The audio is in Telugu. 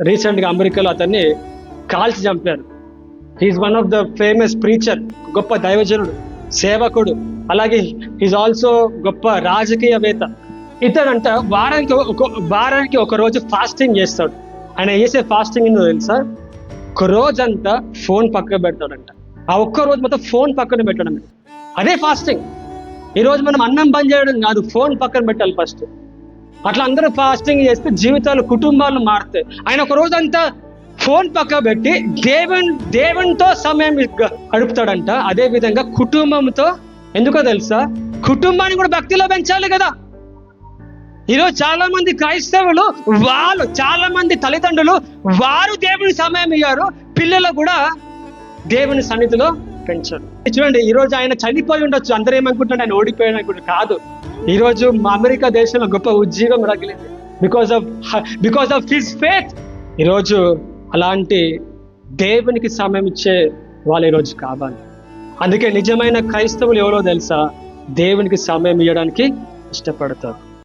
రీసెంట్గా అమెరికాలో అతన్ని కాల్చి చంపారు. He's one of the famous preacher గొప్ప దైవజనుడు సేవకుడు అలాగే ఈజ్ ఆల్సో గొప్ప రాజకీయవేత్త ఇతడంట వారానికి ఒక వారానికి ఒక రోజు ఫాస్టింగ్ చేస్తాడు. ఆయన చేసే ఫాస్టింగ్ ఏందో తెలుసా? ఒక రోజంతా ఫోన్ పక్కన పెడతాడంట. ఆ ఒక్క రోజు మొత్తం ఫోన్ పక్కన పెట్టడం. అదే ఫాస్టింగ్ ఈరోజు మనం అన్నం బంద్ చేయడం కాదు ఫోన్ పక్కన పెట్టాలి ఫస్ట్ అట్లా అందరూ ఫాస్టింగ్ చేస్తే జీవితాలు కుటుంబాలు మారుతాయి. ఆయన ఒక రోజంతా ఫోన్ పక్క పెట్టి దేవుని దేవునితో సమయం గడుపుతాడంట. అదే విధంగా కుటుంబంతో ఎందుకో తెలుసా? కుటుంబాన్ని కూడా భక్తిలో పెంచాలి కదా. ఈరోజు చాలా మంది క్రైస్తవులు వాళ్ళు చాలా మంది తల్లిదండ్రులు వారు దేవుని సమయం ఇయ్యారు. పిల్లలు కూడా దేవుని సన్నిధిలో పెంచారు చూడండి ఈ రోజు ఆయన చనిపోయి ఉండొచ్చు. అందరూ ఏమనుకుంటున్నాడు ఆయన ఓడిపోయాడు అనుకుంటు కాదు. ఈ రోజు మా అమెరికా దేశంలో గొప్ప ఉద్యోగం రగిలింది. Because of because of his faith ఈరోజు అలాంటి దేవునికి సమయం ఇచ్చే వాళ్ళు ఈరోజు కావాలి. అందుకే నిజమైన క్రైస్తవులు ఎవరో తెలుసా? దేవునికి సమయం ఇవ్వడానికి ఇష్టపడతారు.